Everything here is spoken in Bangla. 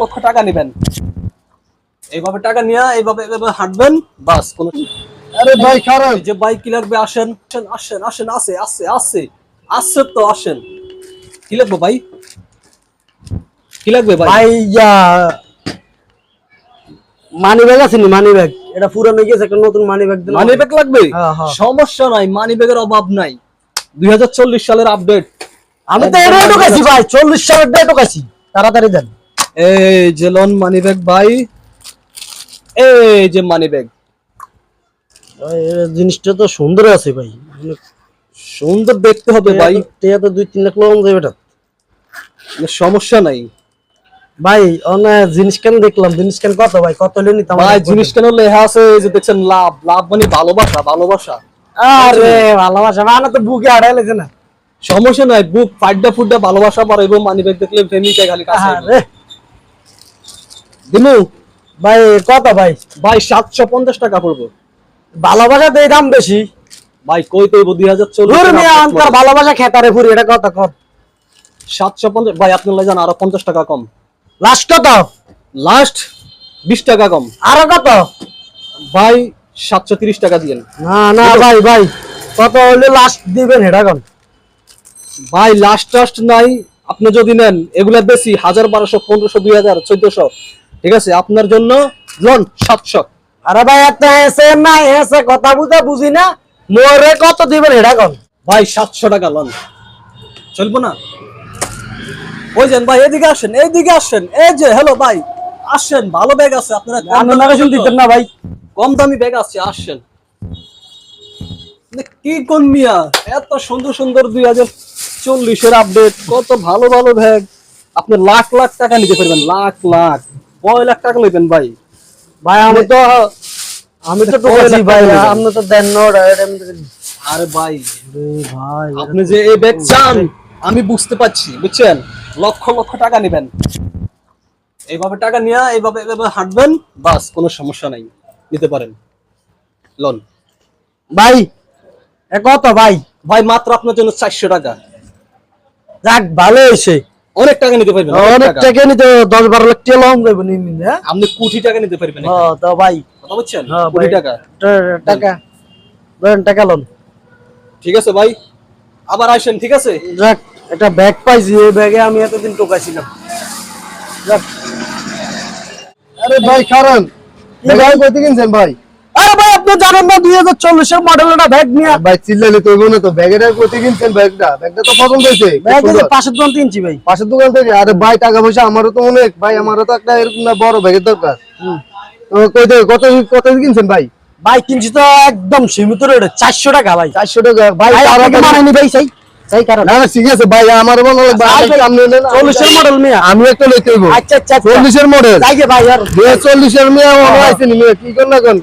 লক্ষ টাকা নেবেন। এইভাবে টাকা নিয়ে এইভাবে এইভাবে হাঁটবেন বাস কোন আরে ভাই খারাপ যে বাইক কি লাগবে আসেন আসেন আসেন আসে আসে আসে তো আসেন। কি লাগবে ভাই? কি লাগবে ভাই? মানি ব্যাগ আছে নি? মানি ব্যাগ এটা পুরানো গেছে একটা নতুন মানি ব্যাগ দিন মানি ব্যাগ লাগবে? হ্যাঁ, হ্যাঁ। সমস্যা নাই মানি ব্যাগের অভাব নাই। দুই হাজার চল্লিশ সালের আপডেট আমি তো এটাই ঢোকাইছি ভাই চল্লিশ সালের দিয়ে ঢোকাইছি তাড়াতাড়ি দেন। এই যে লন মানি ব্যাগ ভাই। এই যে মানি ব্যাগ জিনিসটা তো সুন্দর আছে ভাই। সুন্দর দেখতে হবে ভাই। টেয়া তো দুই তিন লাখ লোন যাবে এটা সমস্যা নাই। ভাই অনেক জিনিস কেন দেখলাম? জিনিস কেন কত ভাই? কত হলে নিতাম ভাই জিনিস কেন লেখা আছে? যে দেখছেন লাভ। লাভ মানে ভালোবাসা ভালোবাসা। আরে ভালোবাসা মানে তো বুকে আড়াই লেছে না। সমস্যা নাই বুক ফাড্ডা ফুড্ডা ভালোবাসা বাড়াইবো মানি ব্যাগ দেখলে প্রেমিকা খালি কাছে। আরে ভাই কত ভাই? ভাই সাতশো পঞ্চাশ টাকা পড়ব। ভালোবাসা তো দাম বেশি। ভাই কই দুই হাজার চল্লিশ ভালোবাসা খেতারে ফুরি এটা কত কত সাতশো পঞ্চাশ ভাই আপনার লাগে আরও পঞ্চাশ টাকা কম। লাস্ট কত? লাস্ট বিশ টাকা কম। আরও কত? ভাই সাতশো তিরিশ টাকা দিয়েন না না ভাই ভাই কত হলে লাস্ট দিবেন এটা কোন। ভাই লাস্ট টাস্ট নাই। আপনি যদি নেন এগুলা বেশি হাজার বারোশো পনেরোশো দুই হাজার চোদ্দশো। ঠিক আছে আপনার জন্য লোন সাতশো। আরে ভাই এত এসে না এসে কথা বুঝা বুঝি না। মোরে কত দিবেন এটা কোন ভাই সাতশো টাকা লোন চলবো না? ওই যান ভাই এদিকে আসেন এইদিকে আসেন। এই যে হ্যালো ভাই আসেন ভালো ব্যাগ আছে আপনারা দিতেন না ভাই। কম দামি ব্যাগ আছে আসেন। মানে কি কোন মিয়া? এত সুন্দর সুন্দর দুই হাজার চল্লিশের আপডেট কত ভালো ভালো ব্যাগ আপনি লাখ লাখ টাকা নিতে পারবেন লাখ লাখ। কয় লাখ টাকা নেবেন ভাই। ভাই আমি তো আমি তো ভাই আপনি তো দেন আরে ভাই। ভাই আপনি যে এই ব্যাগ চান আমি বুঝতে পারছি বুঝছেন? লক্ষ লক্ষ টাকা নেবেন। এইভাবে টাকা নিয়ে এইভাবে এইভাবে হাঁটবেন বাস কোনো সমস্যা নাই। নিতে পারেন। লোন। ভাই এ কত ভাই? ভাই মাত্র আপনার জন্য চারশো টাকা। যাক ভালো হয়েছে। অনেক টাকা নিতে পারবেন অনেক টাকা। নিতে দশ বারো লাখ টাকা দেবো নিন হ্যাঁ? আপনি কোটি টাকা নিতে পারবেন ও, তো ভাই। কথা বুঝছেন? হ্যাঁ, কোটি। টাকা। টাকা। ধরেন টাকা লোন। ঠিক আছে ভাই আবার আসেন ঠিক আছে? যাক একটা ব্যাগ পাইছি এই ব্যাগে আমি এতদিন টোকাইছিলাম। যাক। আরে ভাই কারণ ভাই কইতে কিনছেন ভাই? আরে ভাই আপনি জানেন না দুই হাজার চল্লিশের মডেলটা ব্যাগ নিয়ে। ভাই চিল্লালে তো হইবো না তো। ব্যাগের কইতে কিনছেন ব্যাগটা ব্যাগটা তো পছন্দ হয়েছে। পাশের দোকান কিনছি ভাই। পাশের দোকান থেকে? আরে ভাই টাকা পয়সা আমারও তো অনেক। ভাই আমারও তো একটা এরকম না বড় ব্যাগের দরকার। কত কত কিনছেন ভাই? ভাই কিনছি তো একদম সীমিত রেটে চারশো টাকা ভাই। চারশো টাকা। ভাই আপনাকে ভাই মনে ভাই আচ্ছা, আমি একটা লইতে আচ্ছা আচ্ছা। চল্লিশের মডেল যাই ভাই আর চল্লিশের মেয়ে মনে হ্যাঁ। কি কর না কোন